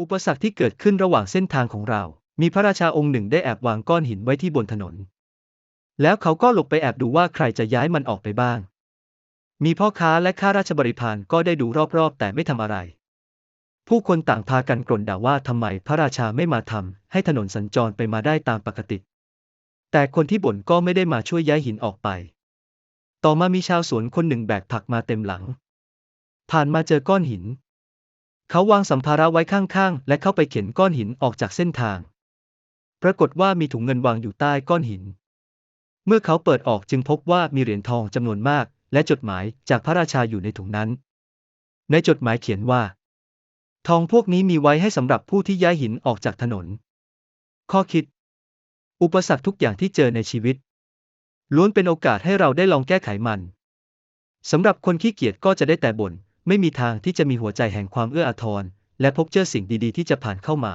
อุปสรรคที่เกิดขึ้นระหว่างเส้นทางของเรา มีพระราชาองค์หนึ่งได้แอบวางก้อนหินไว้ที่บนถนน แล้วเขาก็หลบไปแอบดูว่าใครจะย้ายมันออกไปบ้าง มีพ่อค้าและข้าราชบริพารก็ได้ดูรอบๆ แต่ไม่ทำอะไร ผู้คนต่างพากันกล่นด่าว่าทำไมพระราชาไม่มาทำให้ถนนสัญจรไปมาได้ตามปกติ แต่คนที่บ่นก็ไม่ได้มาช่วยย้ายหินออกไป ต่อมามีชาวสวนคนหนึ่งแบกผักมาเต็มหลัง ผ่านมาเจอก้อนหิน เขาวางสัมภาระไว้ข้างๆ และเข้าไปเข็นก้อนหินออกจากเส้นทาง ปรากฏว่ามีถุงเงินวางอยู่ใต้ก้อนหิน เมื่อเขาเปิดออกจึงพบว่ามีเหรียญทองจำนวนมาก และจดหมายจากพระราชาอยู่ในถุงนั้น ในจดหมายเขียนว่า ทองพวกนี้มีไว้ให้สำหรับผู้ที่ย้ายหินออกจากถนน ข้อคิด อุปสรรคทุกอย่างที่เจอในชีวิต ล้วนเป็นโอกาสให้เราได้ลองแก้ไขมันสำหรับคนขี้เกียจก็จะได้แต่บ่น ไม่มีทางที่จะมีหัวใจแห่งความเอื้ออาทร และพบเจอสิ่งดีๆ ที่จะผ่านเข้ามา